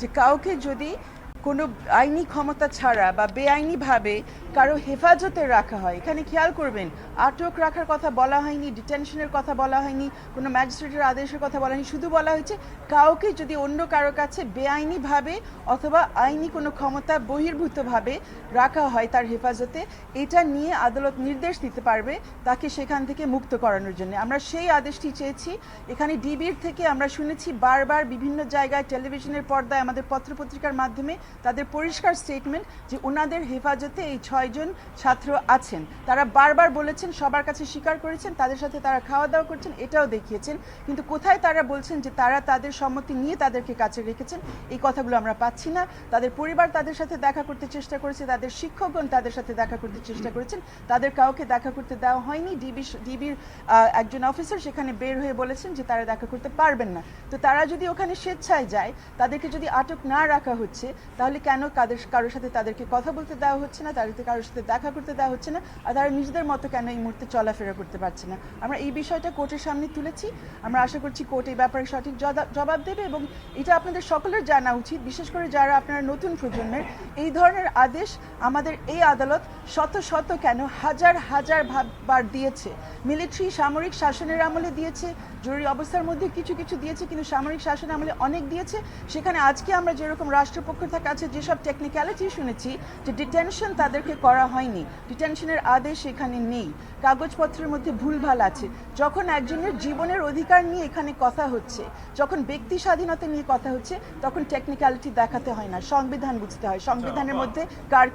যে কাউকে যদি কোনো আইনি ক্ষমতা ছাড়া বা বেআইনিভাবে কারও হেফাজতে রাখা হয়। এখানে খেয়াল করবেন, আটক রাখার কথা বলা হয়নি, ডিটেনশনের কথা বলা হয়নি, কোনো ম্যাজিস্ট্রেটের আদেশের কথা বলা হয়নি, শুধু বলা হয়েছে কাউকে যদি অন্য কারও কাছে বেআইনিভাবে অথবা আইনি কোনো ক্ষমতা বহির্ভূতভাবে রাখা হয় তার হেফাজতে, এটা নিয়ে আদালত নির্দেশ দিতে পারবে তাকে সেখান থেকে মুক্ত করানোর জন্য। আমরা সেই আদেশটি চেয়েছি। এখানে ডিবির থেকে আমরা শুনেছি বারবার বিভিন্ন জায়গায় টেলিভিশনের পর্দায় আমাদের পত্রপত্রিকার মাধ্যমে তাদের পরিষ্কার স্টেটমেন্ট যে ওনাদের হেফাজতে এই ছয়জন ছাত্র আছেন। তারা বারবার বলেছেন, সবার কাছে স্বীকার করেছেন, তাদের সাথে তারা খাওয়া দাওয়া করছেন, এটাও দেখিয়েছেন। কিন্তু কোথায় তারা বলছেন যে তারা তাদের সম্মতি নিয়ে তাদেরকে কাছে রেখেছেন, এই কথাগুলো আমরা পাচ্ছি না। তাদের পরিবার তাদের সাথে দেখা করতে চেষ্টা করেছে, তাদের শিক্ষকগণ তাদের সাথে দেখা করতে চেষ্টা করেছেন। তাদের কাউকে দেখা করতে দেওয়া হয়নি। ডিবি ডিবির একজন অফিসার সেখানে বের হয়ে বলেছেন যে তারা দেখা করতে পারবেন না। তো তারা যদি ওখানে স্বেচ্ছায় যায়, তাদেরকে যদি আটক না রাখা হচ্ছে তাহলে কেন কাদের, কারোর সাথে তাদেরকে কথা বলতে দেওয়া হচ্ছে না, তাদেরকে কারোর সাথে দেখা করতে দেওয়া হচ্ছে না, আর তারা নিজেদের মতো কেন এই মুহূর্তে চলাফেরা করতে পারছে না? আমরা এই বিষয়টা কোর্টের সামনে তুলেছি। আমরা আশা করছি কোর্ট এই ব্যাপারে সঠিক জবাব দেবে এবং এটা আপনাদের সকলের জানা উচিত। বিশেষ করে যারা আপনারা নতুন প্রজন্মের, এই ধরনের আদেশ, আমাদের এই আদালত শত শত কেন হাজার হাজার বার দিয়েছে। মিলিটারি সামরিক শাসনের আমলে দিয়েছে জরুরি অবস্থার মধ্যে কিছু কিছু দিয়েছে কিন্তু সামরিক শাসন আমলে অনেক দিয়েছে। সেখানে আজকে আমরা যেরকম রাষ্ট্রপক্ষ থেকে কাছে যেসব টেকনিক্যালিটি শুনেছি যে ডিটেনশন তাদেরকে করা হয়নি। ডিটেনশনের আদেশ এখানে নেই। কাগজপত্রের মধ্যে ভুলভাল আছে। যখন একজনের জীবনের অধিকার নিয়ে এখানে কথা হচ্ছে যখন ব্যক্তি স্বাধীনতা নিয়ে কথা হচ্ছে তখন টেকনিক্যালিটি দেখাতে হয় না সংবিধান বুঝতে হয়। সংবিধানের মধ্যে কার